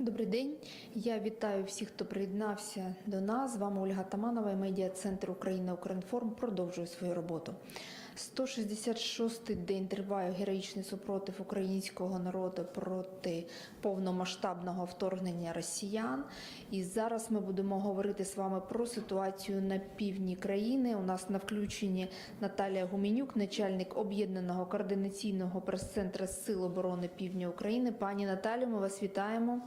Добрий день. Я вітаю всіх, хто приєднався до нас. З вами Ольга Таманова медіа центр Україна Укрінформ продовжує свою роботу. 166-й день триває героїчний супротив українського народу проти повномасштабного вторгнення росіян. І зараз ми будемо говорити з вами про ситуацію на півдні країни. У нас на включенні Наталія Гуменюк, начальник об'єднаного координаційного прес-центру Сил оборони Півдня України. Пані Наталю, ми вас вітаємо.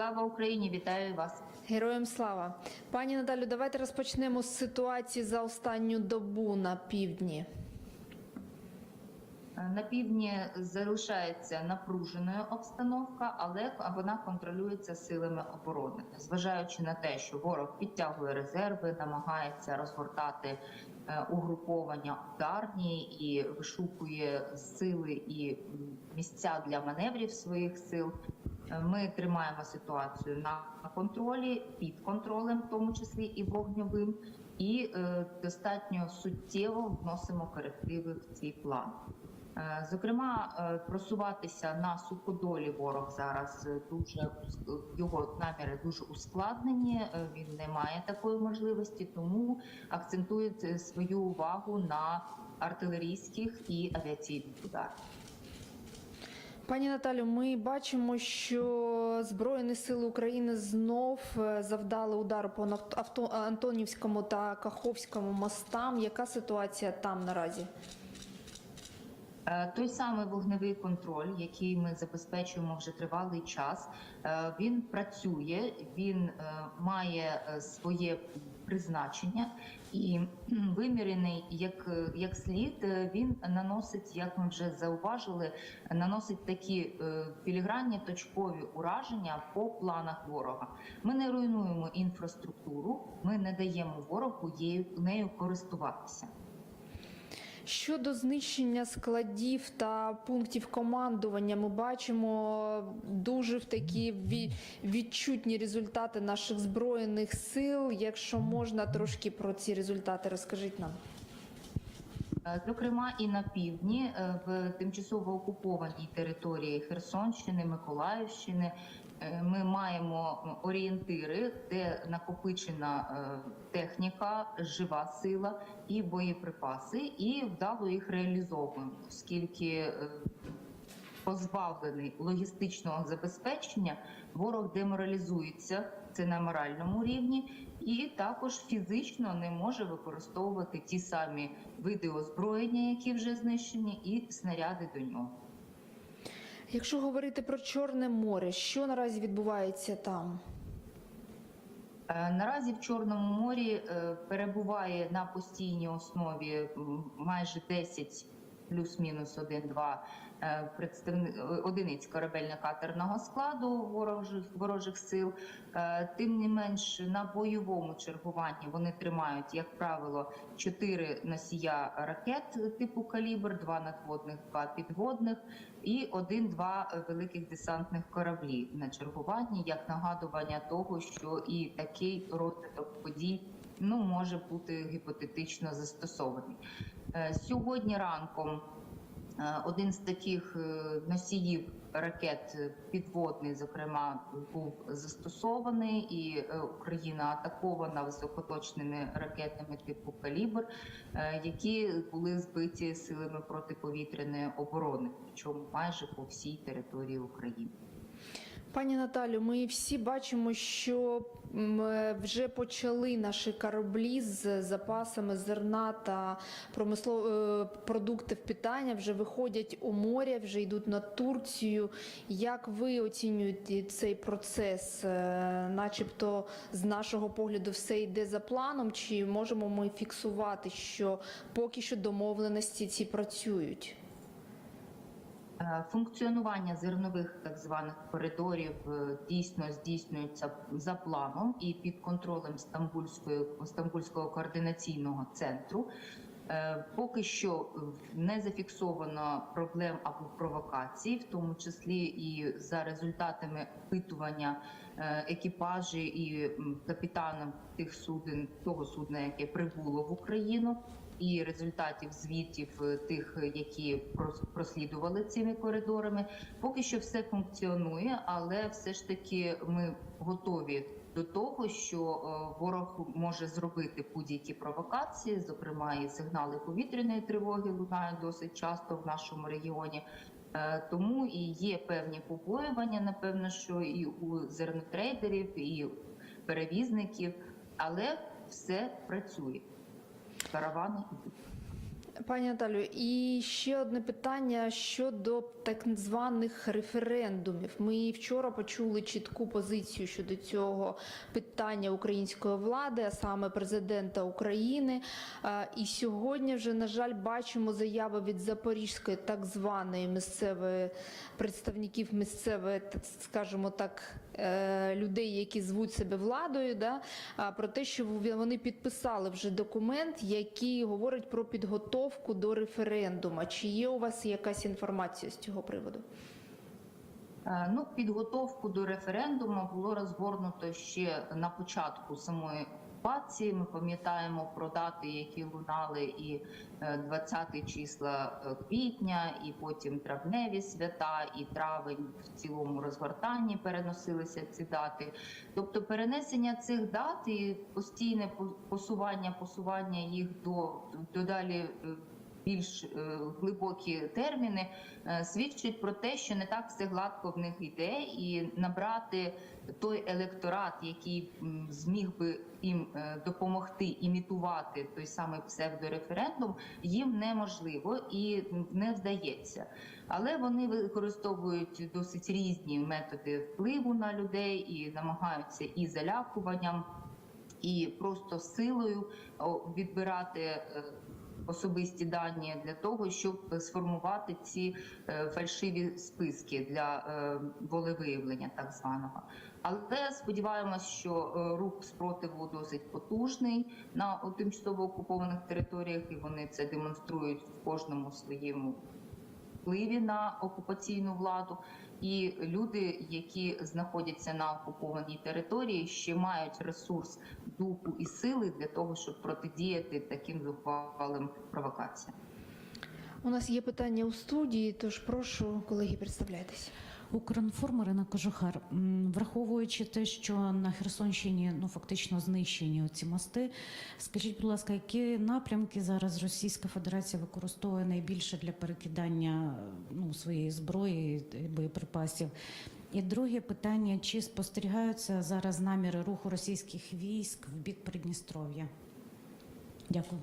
Слава Україні! Вітаю вас. Героям слава. Пані Наталю, давайте розпочнемо з ситуації за останню добу на півдні. На півдні залишається напруженою обстановка, але вона контролюється силами оборони, зважаючи на те, що ворог підтягує резерви, намагається розгортати е, угруповання ударні і вишукує сили і місця для маневрів своїх сил. Ми тримаємо ситуацію на контролі, під контролем, в тому числі і вогневим, і е, достатньо суттєво вносимо корективи в цей план. Е, Зокрема, е, просуватися на суходолі ворог зараз дуже його наміри дуже ускладнені. Він не має такої можливості, тому акцентує свою увагу на артилерійських і авіаційних ударах. Пані Наталю, ми бачимо, що Збройні сили України знов е, завдали удару по Антонівському та Каховському мостам. Яка ситуація там наразі? Е, Той самий вогневий контроль, який ми забезпечуємо вже тривалий час, е, він працює, він має своє призначення і вимірений як, як слід. е, Він наносить, як ми вже зауважили, наносить такі е, філігранні точкові ураження по планах ворога. Ми не руйнуємо інфраструктуру, ми не даємо ворогу нею користуватися. Щодо знищення складів та пунктів командування, ми бачимо дуже в такі відчутні результати наших збройних сил. Якщо можна, трошки про ці результати розкажіть нам. Е, Зокрема, і на півдні е, в тимчасово окупованій території Херсонщини, Миколаївщини ми маємо орієнтири, де накопичена е, техніка, жива сила і боєприпаси, і вдало їх реалізовуємо, оскільки е, позбавлений логістичного забезпечення, ворог деморалізується це на моральному рівні, і також фізично не може використовувати ті самі види озброєння, які вже знищені, і снаряди до нього. Якщо говорити про Чорне море, що наразі відбувається там? Е, Наразі в Чорному морі е, перебуває на постійній основі майже 10 плюс-мінус 1-2 е, представни... е, одиниць корабельно-катерного складу ворожих, ворожих сил. Е, Тим не менш, на бойовому чергуванні вони тримають, як правило, 4 носія ракет типу калібр, 2 надводних, 2 підводних і 1-2 великих десантних кораблі на чергуванні, як нагадування того, що і такий розвиток подій ну може бути гіпотетично застосований. Е, Сьогодні ранком один з таких е, носіїв ракет е, підводний, зокрема, був застосований, і е, Україна атакована високоточними ракетами типу калібр, е, які були збиті силами протиповітряної оборони, причому майже по всій території України. Пані Наталю, ми всі бачимо, що е, вже почали наші кораблі з запасами зерна та промислов... е, продуктів питання, вже виходять у море, вже йдуть на Турцію. Як ви оцінюєте цей процес? Е, Начебто, з нашого погляду, все йде за планом, чи можемо ми фіксувати, що поки що домовленості ці працюють? Е, Функціонування зернових так званих коридорів е, дійсно здійснюється за планом і під контролем Стамбульської Стамбульського координаційного центру. Е, Поки що не зафіксовано проблем або провокацій, в тому числі і за результатами опитування екіпажі і капітаном тих суден, того судна, яке прибуло в Україну, і результатів звітів е, тих, е, які прос- прослідували цими коридорами. Поки що все функціонує, але все ж таки ми готові до того, що е, ворог може зробити будь-які провокації, зокрема і сигнали повітряної тривоги лунають досить часто в нашому регіоні. Тому і є певні побоювання, напевно, що і у зернотрейдерів, і перевізників, але все працює. Каравани. Пані Наталю, і ще одне питання щодо так званих референдумів. Ми вчора почули чітку позицію щодо цього питання української влади, а саме президента України. І сьогодні вже, на жаль, бачимо заяви від Запорізької так званої місцевої представників місцевої, так скажімо так, людей, які звуть себе владою, да, про те, що вони підписали вже документ, який говорить про підготовку до референдуму. Чи є у вас якась інформація з цього приводу? Е, Ну, підготовку до референдуму було розгорнуто ще на початку самої окупації. Ми пам'ятаємо про дати, які лунали і е, 20 числа е, квітня, і потім травневі свята, і травень в цілому розгортанні переносилися ці дати. Тобто перенесення цих дат і постійне по- посування, посування їх до, до далі. е, більш е, глибокі терміни е, свідчить про те, що не так все гладко в них йде, і набрати той електорат, який зміг би їм е, допомогти імітувати той самий псевдореферендум, їм неможливо і не вдається. Але вони використовують досить різні методи впливу на людей і намагаються і залякуванням, і просто силою відбирати. Особисті дані для того, щоб сформувати ці е, фальшиві списки для е, волевиявлення, так званого. Але сподіваємось, що е, рух спротиву досить потужний на тимчасово окупованих територіях, і вони це демонструють в кожному своєму впливі на окупаційну владу. І люди, які знаходяться на окупованій території, ще мають ресурс духу і сили для того, щоб протидіяти таким зухвалим провокаціям. У нас є питання у студії, тож прошу, колеги, представляйтесь. Укрінформ Ірина Кожухар, враховуючи те, що на Херсонщині ну фактично знищені ці мости, скажіть, будь ласка, які напрямки зараз Російська Федерація використовує найбільше для перекидання ну, своєї зброї і боєприпасів? І друге питання: чи спостерігаються зараз наміри руху російських військ в бік Придністров'я? Дякую.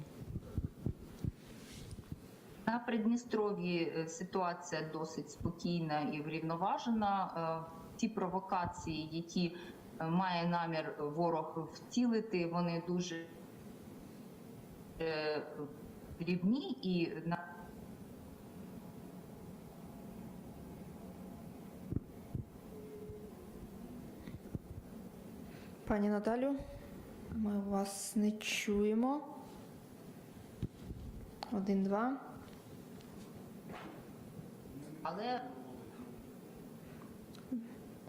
На Придністров'ї е, ситуація досить спокійна і врівноважена. Е, Ті провокації, які е, має намір ворог втілити, вони дуже дрібні і на Пані Наталю, ми вас не чуємо. Один, два. Але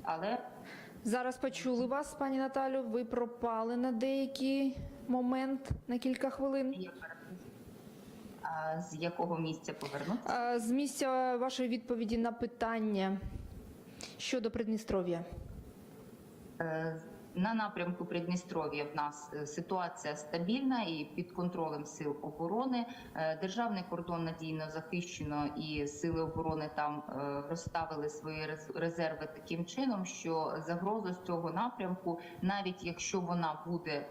але Зараз почули вас, пані Наталю. Ви пропали на деякий момент на кілька хвилин. А з якого місця повернутися? З місця вашої відповіді на питання щодо Придністров'я. Е, На напрямку Придністров'я в нас е, ситуація стабільна і під контролем сил оборони. Е, Державний кордон надійно захищено, і сили оборони там е, розставили свої рез- резерви таким чином, що загроза з цього напрямку, навіть якщо вона буде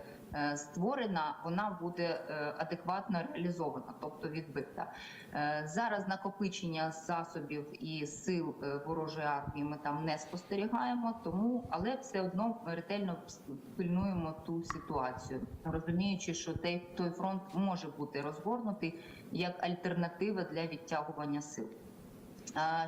створена, вона буде е, адекватно реалізована, тобто відбита. Е, Зараз накопичення засобів і сил е, ворожої армії ми там не спостерігаємо, тому але все одно ретельно пильнуємо ту ситуацію, розуміючи, що той, той фронт може бути розгорнутий як альтернатива для відтягування сил.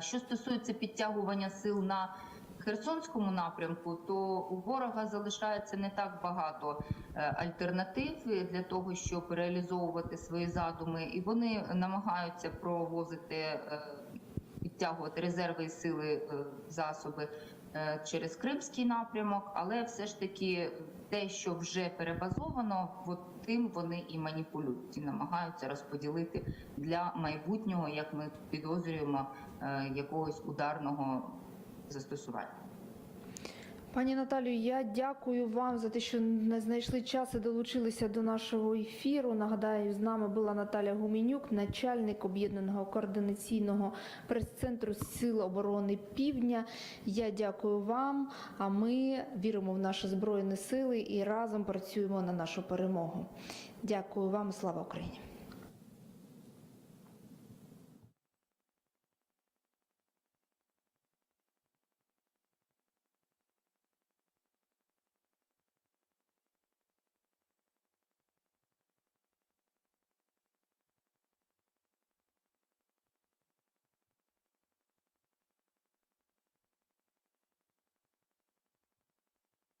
Що стосується підтягування сил на Херсонському напрямку, то у ворога залишається не так багато е, альтернатив для того, щоб реалізовувати свої задуми, і вони намагаються провозити е, підтягувати резерви і сили е, засоби через Кримський напрямок, але все ж таки те, що вже перебазовано, от тим вони і маніпулюють і намагаються розподілити для майбутнього, як ми підозрюємо, якогось ударного застосування. Пані Наталію, я дякую вам за те, що не знайшли час і долучилися до нашого ефіру. Нагадаю, з нами була Наталя Гуменюк, начальник об'єднаного координаційного прес-центру Сил оборони Півдня. Я дякую вам. А ми віримо в наші збройні сили і разом працюємо на нашу перемогу. Дякую вам. Слава Україні!